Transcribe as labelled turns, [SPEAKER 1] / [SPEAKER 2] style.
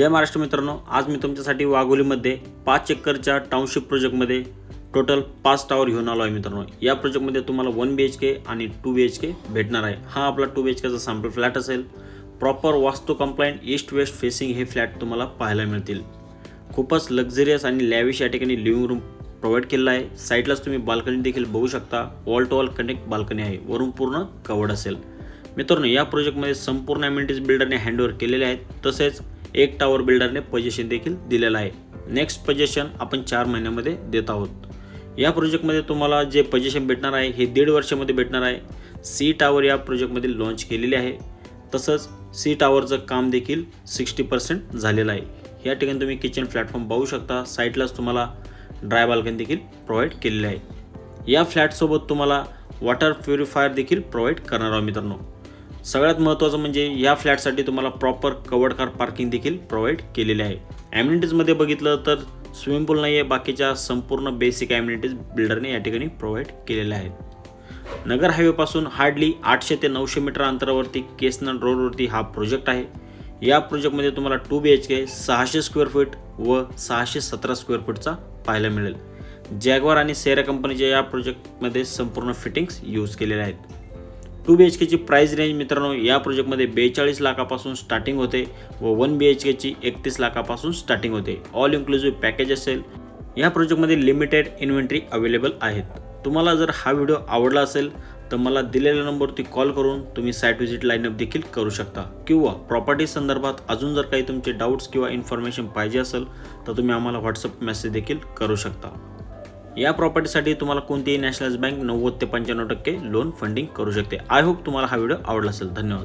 [SPEAKER 1] जय महाराष्ट्र मित्रांनो आज मी तुमच्यासाठी वाघोलीमध्ये पाच एकरच्या टाउनशिप प्रोजेक्टमध्ये टोटल पाच टावर घेऊन आलो आहे मित्रांनो. या प्रोजेक्टमध्ये तुम्हाला वन बी एच के आणि टू बी एच के भेटणार आहे. हा आपला टू बी एच केचा सॅम्पल फ्लॅट असेल. Proper vastu compliant east west facing हे फ्लॅट तुम्हाला पाहायला मिळतील. खूपच लक्झरियस आणि लॅविश या ठिकाणी लिव्हिंग रूम प्रोव्हाइड केलेला आहे. साईडलाच तुम्ही बाल्कनी देखील बघू शकता. Wall to wall connect balcony आहे. वरून पूर्ण कवर्ड असेल. मित्रांनो या प्रोजेक्टमध्ये संपूर्ण ॲम्युनिटीज बिल्डरने हँडओव्हर केलेले आहेत. तसेच एक टावर बिल्डरने पजेशन देखील दिलेलं आहे. नेक्स्ट पजेशन आपण चार महिन्यामध्ये देत आहोत. या प्रोजेक्टमध्ये तुम्हाला जे पजेशन भेटणार आहे हे दीड वर्षामध्ये भेटणार आहे. सी टावर या प्रोजेक्टमध्ये लॉन्च केलेले आहे. तसंच सी टावरचं काम देखील सिक्स्टी पर्सेंट झालेलं आहे. या ठिकाणी तुम्ही किचन प्लॅटफॉर्म पाहू शकता. साईटलाच तुम्हाला ड्राय बाल्कनी देखील प्रोव्हाइड केलेले आहे. या फ्लॅटसोबत तुम्हाला वॉटर प्युरिफायर देखील प्रोव्हाइड करणार आहोत मित्रांनो. सगळ्यात महत्त्वाचं म्हणजे या फ्लॅटसाठी तुम्हाला प्रॉपर कवर्ड कार पार्किंग देखील प्रोव्हाइड केलेले आहे. ॲम्युनिटीजमध्ये बघितलं तर स्विमिंग पूल नाही आहे बाकीच्या संपूर्ण बेसिक ॲम्युनिटीज बिल्डरने या ठिकाणी प्रोव्हाइड केलेल्या आहेत. नगर हायवेपासून हार्डली आठशे ते नऊशे मीटर अंतरावरती केसनल रोडवरती हा प्रोजेक्ट आहे. या प्रोजेक्टमध्ये तुम्हाला टू बी एच के सहाशे स्क्वेअर फीट व सहाशे सतरा स्क्वेअर फीटचा पाहायला मिळेल. जॅगवार आणि सेरा कंपनीच्या या प्रोजेक्टमध्ये संपूर्ण फिटिंग्स यूज केलेल्या आहेत. टू बी एच केची प्राईस रेंज मित्रांनो या प्रोजेक्टमध्ये बेचाळीस लाखापासून स्टार्टिंग होते व वन बी एच केची एकतीस लाखापासून स्टार्टिंग होते. ऑल इन्क्लुझिव्ह पॅकेज असेल. या प्रोजेक्टमध्ये लिमिटेड इन्व्हेंटरी अवेलेबल आहेत. तुम्हाला जर हा व्हिडिओ आवडला असेल तर मला दिलेल्या नंबरवरती कॉल करून तुम्ही साईट व्हिजिट लाईनअप देखील करू शकता. किंवा प्रॉपर्टी संदर्भात अजून जर काही तुमचे डाऊट्स किंवा इन्फॉर्मेशन पाहिजे असेल तर तुम्ही आम्हाला व्हॉट्सअप मेसेज देखील करू शकता. या प्रॉपर्टीसाठी तुम्हाला कोणतीही नॅशनलाइज बँक नव्वद ते पंच्याण्णव टक्के लोन फंडिंग करू शकते. आय होप तुम्हाला हा व्हिडिओ आवडला असेल. धन्यवाद.